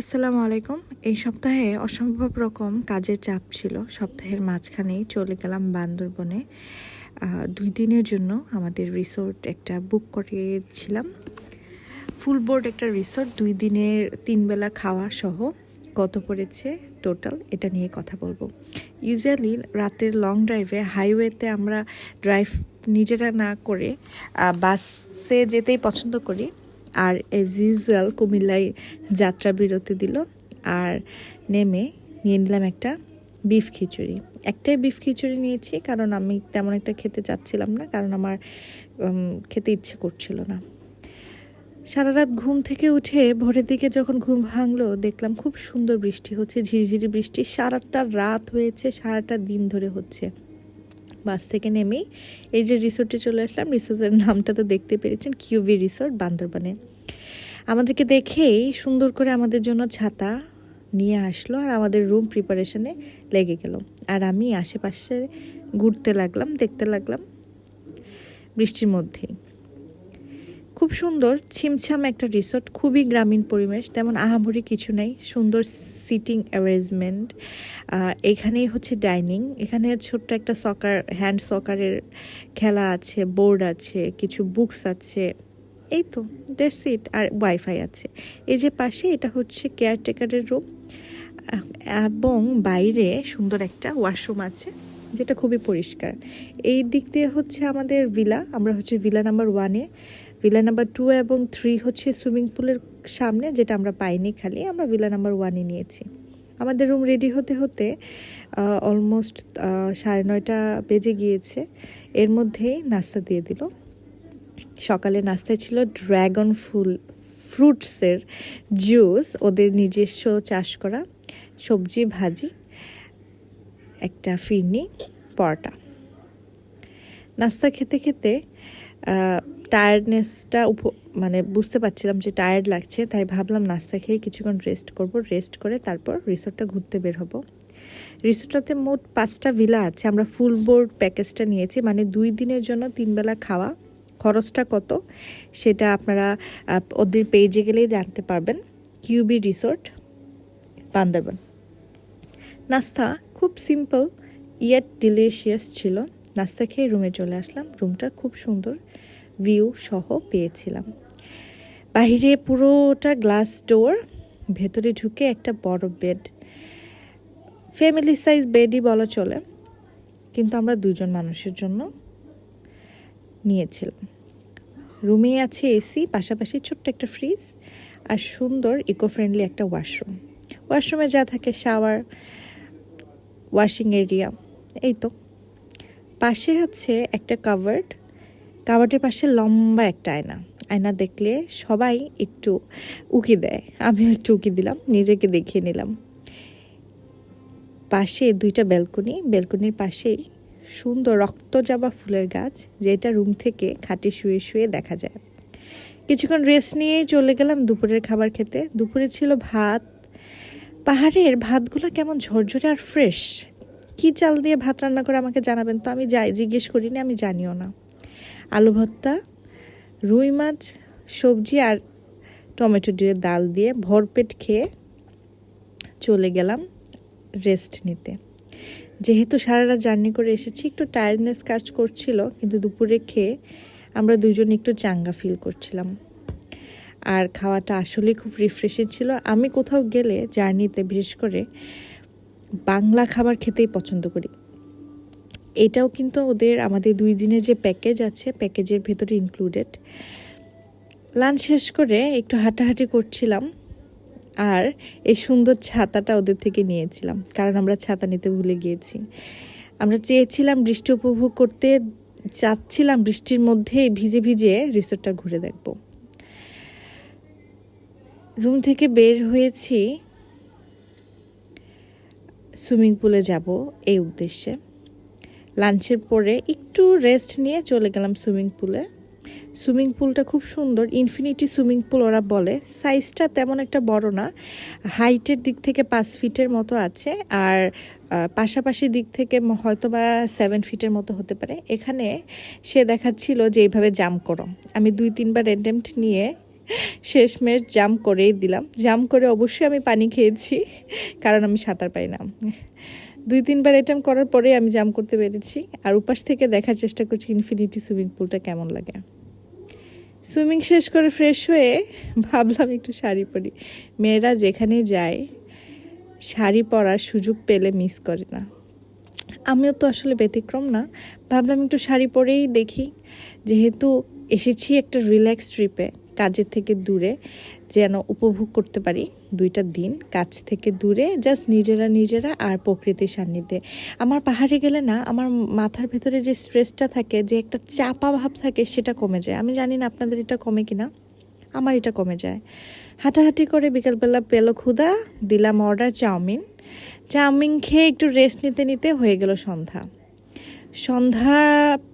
আসসালামু আলাইকুম। এই সপ্তাহে অসম্ভব রকম কাজের চাপ ছিল। সপ্তাহের মাঝখানেই চলে গেলাম বান্দরবনে। দুই দিনের জন্য আমাদের রিসোর্ট একটা বুক করিয়েছিলাম। ফুল বোর্ড একটা রিসোর্ট, দুই দিনের তিনবেলা খাওয়া সহ কত পড়েছে টোটাল এটা নিয়ে কথা বলব। ইউজুয়ালি রাতের লং ড্রাইভে হাইওয়েতে আমরা ড্রাইভ নিজেরা না করে বাসে যেতেই পছন্দ করি। আর এজ ইউজুয়াল কুমিল্লায় যাত্রা বিরতি দিল আর নেমে নিয়ে নিলাম একটা বিফ খিচুড়ি। একটাই বিফ খিচুড়ি নিয়েছি কারণ আমি তেমন একটা খেতে চাচ্ছিলাম না কারণ আমার খেতে ইচ্ছে করছিল না। সারা রাত ঘুম থেকে উঠে ভোরের দিকে যখন ঘুম ভাঙলো দেখলাম খুব সুন্দর বৃষ্টি হচ্ছে, ঝিরিঝিরি বৃষ্টি, সারাটা রাত হয়েছে, সারাটা দিন ধরে হচ্ছে। বাস থেকে নেমেই এই যে রিসোর্টে চলে আসলাম। রিসোর্টের নামটা তো দেখতে পেরেছেন কিউভি রিসোর্ট, বান্দরবানে। আমাদেরকে দেখেই সুন্দর করে আমাদের জন্য ছাতা নিয়ে আসলো আর আমাদের রুম প্রিপারেশনে লেগে গেল। আর আমি আশেপাশে ঘুরতে লাগলাম, দেখতে লাগলাম বৃষ্টির মধ্যেই। খুব সুন্দর, ছিমছাম একটা রিসোর্ট খুবই গ্রামীণ পরিবেশ, তেমন আহামরি কিছু নেই, সুন্দর সিটিং অ্যারেঞ্জমেন্ট এখানেই হচ্ছে ডাইনিং এখানে ছোট্ট একটা সকার হ্যান্ড সকারের খেলা আছে বোর্ড আছে, কিছু বুকস আছে, এই তো ডেট সিট আর ওয়াইফাই আছে। এই যে পাশে এটা হচ্ছে কেয়ারটেকারের রুম এবং বাইরে সুন্দর একটা ওয়াশরুম আছে, যেটা খুবই পরিষ্কার। এই দিক দিয়ে হচ্ছে আমাদের ভিলা আমরা হচ্ছে ভিলা নাম্বার ওয়ানে ভিলা নাম্বার টু এবং থ্রি হচ্ছে সুইমিং পুলের সামনে, যেটা আমরা পাইনি খালি, আমরা ভিলা নাম্বার ওয়ানে নিয়েছি। আমাদের রুম রেডি হতে হতে অলমোস্ট সাড়ে নয়টা বেজে গিয়েছে। এর মধ্যেই নাস্তা দিয়ে দিল। সকালে নাস্তায় ছিল ড্র্যাগন ফুল ফ্রুটসের জুস ওদের নিজস্ব চাষ করা সবজি, ভাজি, একটা ফিরনি, পরোটা। নাস্তা খেতে খেতে টায়ার্ডনেসটা উপ মানে বুঝতে পারছিলাম যে টায়ার্ড লাগছে, তাই ভাবলাম নাস্তা খেয়ে কিছুক্ষণ রেস্ট করব। রেস্ট করে তারপর রিসোর্টটা ঘুরতে বের হব। রিসোর্টটাতে মোট পাঁচটা ভিলা আছে। আমরা ফুল বোর্ড প্যাকেজটা নিয়েছি। মানে দুই দিনের জন্য তিনবেলা খাওয়া। খরচটা কত? সেটা আপনারা ওদের পেজে গেলেই জানতে পারবেন। কিউবি রিসোর্ট বান্দরবান। নাস্তা খুব সিম্পল ইয়েট ডিলিশিয়াস ছিল। নাস্তা খেয়ে রুমে চলে আসলাম। রুমটা খুব সুন্দর। ভিউ সহ পেয়েছিলাম। বাইরে পুরোটা গ্লাস ডোর ভেতরে ঢুকে একটা বড় বেড ফ্যামিলি সাইজ বেডই বলা চলে, কিন্তু আমরা দুজন মানুষের জন্য নিয়েছিলাম। রুমে আছে এসি পাশাপাশি ছোট্ট একটা ফ্রিজ আর সুন্দর ইকো ফ্রেন্ডলি একটা ওয়াশরুম ওয়াশরুমে যা থাকে শাওয়ার ওয়াশিং এরিয়া এই তো। পাশে আছে একটা কাভার্ড কাভার্ডের পাশে লম্বা একটা আয়না। আয়না দেখলে সবাই একটু উকি দেয়। আমিও একটু উকি দিলাম, নিজেকে দেখিয়ে নিলাম। পাশে দুইটা ব্যালকনি, ব্যালকনির পাশেই সুন্দর রক্তজাবা ফুলের গাছ, যেটা রুম থেকে খাটে শুয়ে শুয়ে দেখা যায়। কিছুক্ষণ রেস্ট নিয়েই চলে গেলাম দুপুরের খাবার খেতে। দুপুরে ছিল ভাত। পাহাড়ের ভাতগুলো কেমন ঝরঝরে আর ফ্রেশ কি চাল দিয়ে ভাত রান্না করে আমাকে জানাবেন তো আমি যাই, জিজ্ঞেস করিনি, আমি জানিও না। আলু ভর্তা, রুই মাছ, সবজি আর টমেটো দিয়ে ডাল দিয়ে ভরপেট খেয়ে চলে গেলাম রেস্ট নিতে। যেহেতু সারা রাত জার্নি করে এসেছি, একটু টায়ার্ডনেস কাজ করছিল, কিন্তু দুপুরে খেয়ে আমরা দুজন একটু চাঙ্গা ফিল করছিলাম। আর খাওয়াটা আসলে খুব রিফ্রেশিং ছিল। আমি কোথাও গেলে জার্নিতে বিশেষ করে বাংলা খাবার খেতেই পছন্দ করি। এটাও কিন্তু ওদের আমাদের দুই দিনের যে প্যাকেজ আছে প্যাকেজের ভেতরে ইনক্লুডেড লাঞ্চ শেষ করে একটু হাঁটাহাঁটি করছিলাম, আর এই সুন্দর ছাতাটা ওদের থেকে নিয়েছিলাম, কারণ আমরা ছাতা নিতে ভুলে গিয়েছি। আমরা চেয়েছিলাম বৃষ্টি উপভোগ করতে, চাচ্ছিলাম বৃষ্টির মধ্যে ভিজে ভিজে রিসোর্টটা ঘুরে দেখব। রুম থেকে বের হয়েছি সুইমিং পুলে যাব, এই উদ্দেশ্যে। লাঞ্চের পরে একটু রেস্ট নিয়ে চলে গেলাম সুইমিং পুলে সুইমিং পুলটা খুব সুন্দর ইনফিনিটি সুইমিং পুল ওরা বলে। সাইজটা তেমন একটা বড় না হাইটের দিক থেকে পাঁচ ফিটের মতো আছে আর পাশাপাশি দিক থেকে হয়তো বা সেভেন ফিটের মতো হতে পারে। এখানে সে দেখাচ্ছিল যে এইভাবে জাম্প করো। আমি দুই, তিনবার অ্যাটেম্প্ট নিয়ে শেষমেশ জাম্প করেই দিলাম। জাম্প করে অবশ্যই আমি পানি খেয়েছি, কারণ আমি সাঁতার পাই না। দুই তিনবার অ্যাটেম্প করার পরে আমি জাম্প করতে পেরেছি। আর উপাস থেকে দেখার চেষ্টা করছি ইনফিনিটি সুইমিং পুলটা কেমন লাগে। সুইমিং শেষ করে ফ্রেশ হয়ে ভাবলাম একটু শাড়ি পরি। মেয়েরা যেখানে যায়, শাড়ি পরার সুযোগ পেলে মিস করে না। আমিও তো আসলে ব্যতিক্রম না। ভাবলাম একটু শাড়ি পরেই দেখি। যেহেতু এসেছি একটা রিল্যাক্স ট্রিপে কাজের থেকে দূরে যেন উপভোগ করতে পারি দুইটা দিন কাজ থেকে দূরে জাস্ট নিজেরা নিজেরা আর প্রকৃতির সান্নিধ্যে। আমার পাহাড়ে গেলে না, আমার মাথার ভেতরে যে স্ট্রেসটা থাকে, যে একটা চাপা ভাব থাকে, সেটা কমে যায়। আমি জানি না আপনাদের এটা কমে কিনা, আমার এটা কমে যায়। হাঁটাহাঁটি করে বিকালবেলা পেল ক্ষুদা দিলাম অর্ডার চাউমিন। চাউমিন খেয়ে একটু রেস্ট নিতে নিতে হয়ে গেল সন্ধ্যা। সন্ধ্যা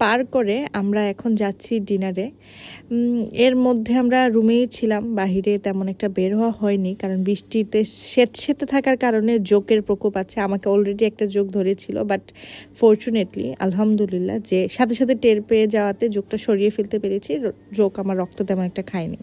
পার করে আমরা এখন যাচ্ছি ডিনারে। এর মধ্যে আমরা রুমেই ছিলাম, বাহিরে তেমন একটা বের হওয়া হয়নি, কারণ বৃষ্টিতে সেত সেতে থাকার কারণে জোকের প্রকোপ আছে। আমাকে অলরেডি একটা জোক ধরেছিল বাট ফর্চুনেটলি আলহামদুলিল্লাহ, যে সাথে সাথে টের পেয়ে যাওয়াতে জোকটা সরিয়ে ফেলতে পেরেছি। জোক আমার রক্ত তেমন একটা খায়নি।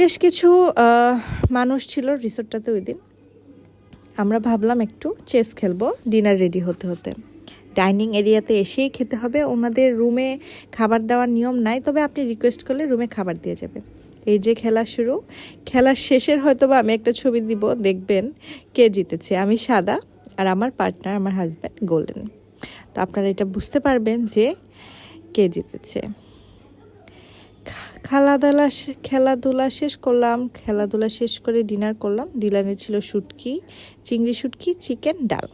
বেশ কিছু মানুষ ছিল রিসোর্টটাতে ওই দিন আমরা ভাবলাম একটু চেস খেলব ডিনার রেডি হতে হতে। ডাইনিং এরিয়াতে এসেই খেতে হবে। ওনাদের রুমে খাবার দেওয়ার নিয়ম নাই, তবে আপনি রিকোয়েস্ট করলে রুমে খাবার দিয়ে যাবে। এই যে খেলা শুরু। খেলার শেষের হয়তো বা আমি একটা ছবি দিব, দেখবেন কে জিতেছে। আমি সাদা আর আমার পার্টনার আমার হাজব্যান্ড গোল্ডেন তো আপনারা এটা বুঝতে পারবেন যে কে জিতেছে। খেলাধুলা খেলাধুলা শেষ করলাম। খেলাধুলা শেষ করে ডিনার করলাম। ডিনারে ছিল শুটকি, চিংড়ি শুটকি চিকেন ডাল।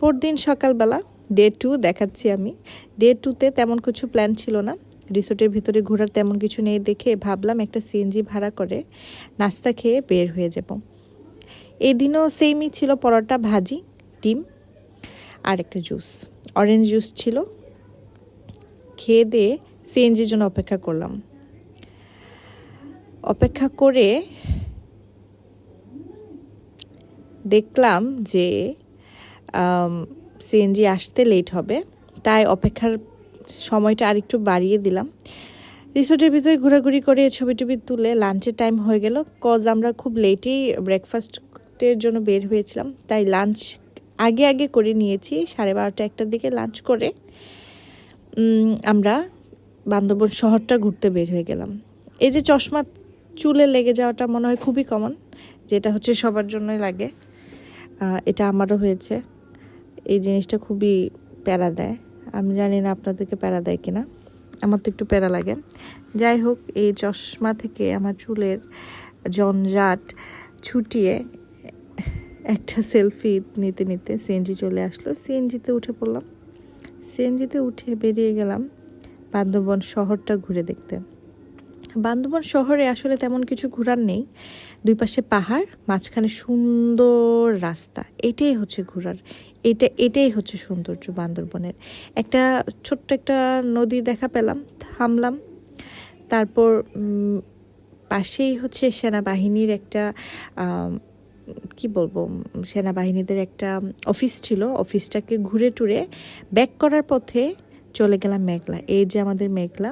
পরদিন সকালবেলা ডে টু দেখাচ্ছি আমি। ডে টুতে তেমন কিছু প্ল্যান ছিল না। রিসোর্টের ভিতরে ঘোরার তেমন কিছু নেই দেখে ভাবলাম একটা সিএনজি ভাড়া করে নাস্তা খেয়ে বের হয়ে যাব। এই দিনও সেমই ছিল পরোটা, ভাজি, ডিম আর একটা জুস অরেঞ্জ জুস ছিল। খেয়ে দিয়ে সিএনজির জন্য অপেক্ষা করলাম। অপেক্ষা করে দেখলাম যে সিএনজি আসতে লেট হবে, তাই অপেক্ষার সময়টা আরেকটু বাড়িয়ে দিলাম। রিসোর্টের ভিতরে ঘোরাঘুরি করে ছবি টবি তুলে লাঞ্চের টাইম হয়ে গেল। কজ আমরা খুব লেটেই ব্রেকফাস্টের জন্য বের হয়েছিলাম, তাই লাঞ্চ আগে আগে করে নিয়েছি, সাড়ে বারোটা একটার দিকে লাঞ্চ করে আমরা বান্দরবন শহরটা ঘুরতে বের হয়ে গেলাম। এই যে চশমা চুলে লেগে যাওয়াটা মনে হয় খুবই কমন যেটা হচ্ছে সবার জন্যই লাগে। এটা আমারও হয়েছে। এই জিনিসটা খুবই প্যারা দেয়। আমি জানি না আপনাদেরকে প্যারা দেয় কিনা। আমার তো একটু প্যারা লাগে। যাই হোক, এই চশমা থেকে আমার চুলের জঞ্জাট ছুটিয়ে একটা সেলফি নিতে নিতে সিএনজি চলে আসলো। সিএনজিতে উঠে পড়লাম। সিএনজিতে উঠে বেরিয়ে গেলাম বান্দরবন শহরটা ঘুরে দেখতে। বান্দরবন শহরে আসলে তেমন কিছু ঘোরার নেই। দুই পাশে পাহাড়, মাঝখানে সুন্দর রাস্তা। এটাই হচ্ছে ঘোরার, এটা, এটাই হচ্ছে সৌন্দর্য বান্দরবনের। একটা ছোট্ট একটা নদী দেখা পেলাম, থামলাম। তারপর পাশেই হচ্ছে সেনাবাহিনীর একটা কি বলব, সেনাবাহিনীদের একটা অফিস ছিল। অফিসটাকে ঘুরে টুরে ব্যাক করার পথে চলে গেলাম মেঘলা। এই যে আমাদের মেঘলা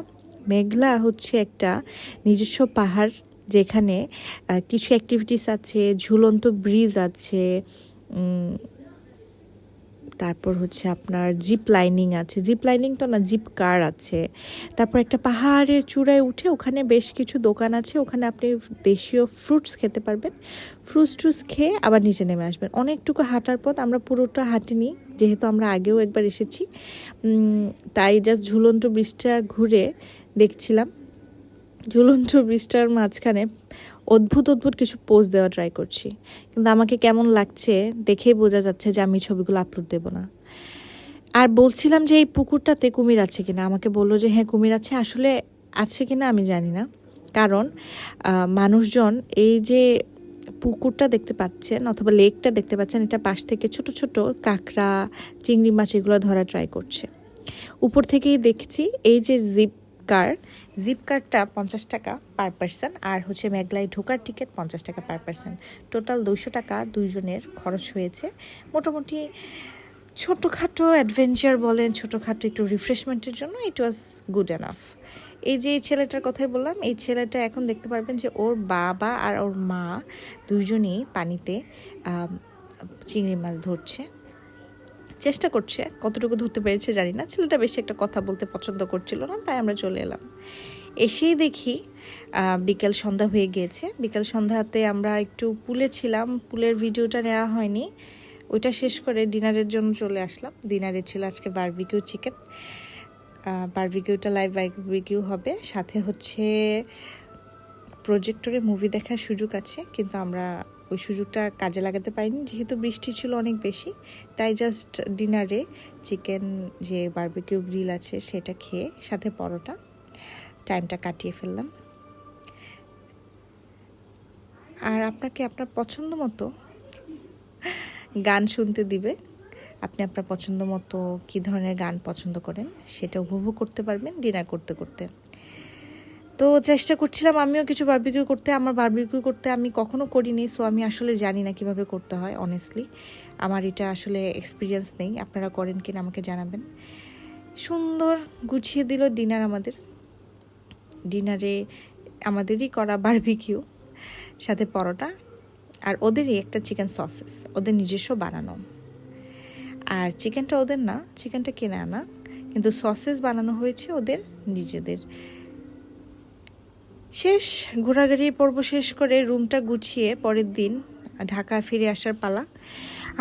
মেঘলা হচ্ছে একটা নিজস্ব পাহাড় যেখানে কিছু অ্যাক্টিভিটিস আছে, ঝুলন্ত ব্রিজ আছে তারপর হচ্ছে আপনার জিপ লাইনিং আছে। জিপ লাইনিং তো না জিপ কার আছে। তারপর একটা পাহাড়ের চূড়ায় উঠে ওখানে বেশ কিছু দোকান আছে, ওখানে আপনি দেশীয় ফ্রুটস খেতে পারবেন। ফ্রুটস টুস খেয়ে আবার নিচে নেমে আসবেন। অনেকটুকু হাঁটার পথ, আমরা পুরোটা হাঁটিনি, যেহেতু আমরা আগেও একবার এসেছি। তাই জাস্ট ঝুলন্ত ব্রিজটা ঘুরে দেখছিলাম। ঝুলন্ত ব্রিজটার মাঝখানে অদ্ভুত অদ্ভুত কিছু পোজ দেওয়া ট্রাই করছি। কিন্তু আমাকে কেমন লাগছে দেখেই বোঝা যাচ্ছে যে আমি ছবিগুলো আপলোড দেবো না। আর বলছিলাম যে এই পুকুরটাতে কুমির আছে কিনা? আমাকে বলল যে হ্যাঁ কুমির আছে। আসলে আছে কিনা আমি জানি না। কারণ মানুষজন এই যে পুকুরটা দেখতে পাচ্ছেন অথবা লেকটা দেখতে পাচ্ছেন, এটা পাশ থেকে ছোট ছোট কাঁকড়া, চিংড়ি মাছ এগুলো ধরা ট্রাই করছে। উপর থেকেই দেখছি এই যে জিপ কার জিপ কারটা পঞ্চাশ টাকা পার পার্সন আর হচ্ছে মেঘলায় ঢোকার টিকিট পঞ্চাশ টাকা পার পার্সন টোটাল দুইশো টাকা দুইজনের খরচ হয়েছে। মোটামুটি ছোটোখাটো অ্যাডভেঞ্চার বলেন, ছোটোখাটো একটু রিফ্রেশমেন্টের জন্য ইট ওয়াজ গুড এনাফ এই যে এই ছেলেটার কথাই বললাম, এই ছেলেটা এখন দেখতে পারবেন যে ওর বাবা আর ওর মা দুইজনই পানিতে চিংড়ি মাছ ধরছে। চেষ্টা করছে, কতটুকু ধরতে পেরেছে জানি না। ছেলেটা বেশি একটা কথা বলতে পছন্দ করছিল না, তাই আমরা চলে এলাম। এসেই দেখি বিকেল সন্ধ্যা হয়ে গিয়েছে। বিকেল সন্ধ্যাতে আমরা একটু পুলে ছিলাম, পুলের ভিডিওটা নেওয়া হয়নি। ওইটা শেষ করে ডিনারের জন্য চলে আসলাম। ডিনারে ছিল আজকে বারবিকিউ চিকেন। বারবিকিউটা লাইভ বারবিকিউ হবে। সাথে হচ্ছে প্রজেক্টরে মুভি দেখার সুযোগ আছে, কিন্তু আমরা ওই সুযোগটা কাজে লাগাতে পারিনি। যেহেতু বৃষ্টি ছিল অনেক বেশি, তাই জাস্ট ডিনারে চিকেন যে বারবিকিউ গ্রিল আছে সেটা খেয়ে সাথে পরোটা টাইমটা কাটিয়ে ফেললাম। আর আপনাকে আপনার পছন্দ মতো গান শুনতে দিবে। আপনি আপনার পছন্দ মতো কী ধরনের গান পছন্দ করেন সেটা উপভোগ করতে পারবেন ডিনার করতে করতে। তো চেষ্টা করছিলাম, আমিও কিছু বারবিকিউ করতে, আমার বার্বিকিউ করতে আমি কখনো করিনি সো আমি আসলে জানি না কীভাবে করতে হয় অনেস্টলি আমার এটা আসলে এক্সপিরিয়েন্স নেই, আপনারা করেন কিনা আমাকে জানাবেন। সুন্দর গুছিয়ে দিল ডিনার আমাদের। ডিনারে আমাদেরই করা বারবিকিউ সাথে পরোটা, আর ওদেরই একটা চিকেন সসেস ওদের নিজস্ব বানানো। আর চিকেনটা ওদের না চিকেনটা কিনে আনা, কিন্তু সসেস বানানো হয়েছে ওদের নিজেদের। শেষ, ঘোরাঘুরির পর্ব শেষ করে রুমটা গুছিয়ে পরের দিন ঢাকা ফিরে আসার পালা।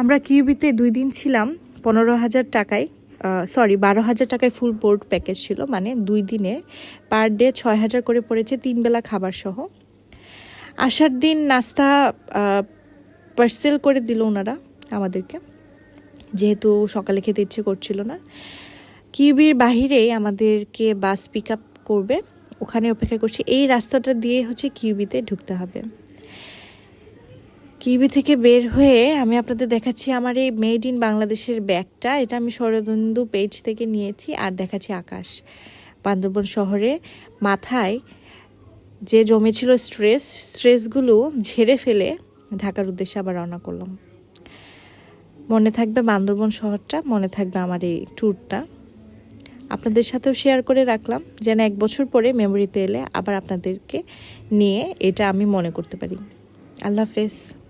আমরা কিউবিতে দুই দিন ছিলাম, পনেরো হাজার টাকায় সরি বারো হাজার টাকায় ফুল বোর্ড প্যাকেজ ছিল মানে দুই দিনে পার ডে ছয় হাজার করে পড়েছে তিন বেলা খাবার সহ। আসার দিন নাস্তা পার্সেল করে দিল ওনারা আমাদেরকে। যেহেতু সকালে খেতে ইচ্ছে করছিল না। কিউবির বাহিরে আমাদেরকে বাস পিক আপ করবে। ওখানে অপেক্ষা করছি। এই রাস্তাটা দিয়ে হচ্ছে কিউবিতে ঢুকতে হবে। কিউবি থেকে বের হয়ে আমি আপনাদের দেখাচ্ছি আমার এই মেড ইন বাংলাদেশের ব্যাগটা। এটা আমি শরদন্দু পেজ থেকে নিয়েছি আর দেখাচ্ছি আকাশ। বান্দরবন শহরে মাথায় যে জমেছিল স্ট্রেস, স্ট্রেসগুলো ঝেড়ে ফেলে ঢাকার উদ্দেশ্যে আবার রওনা করলাম। মনে থাকবে বান্দরবন শহরটা, মনে থাকবে আমার এই ট্যুরটা আপনাদের সাথেও শেয়ার করে রাখলাম, যেন এক বছর পরে মেমোরিতে এলে আবার আপনাদেরকে নিয়ে এটা আমি মনে করতে পারি। আল্লাহ হাফেজ।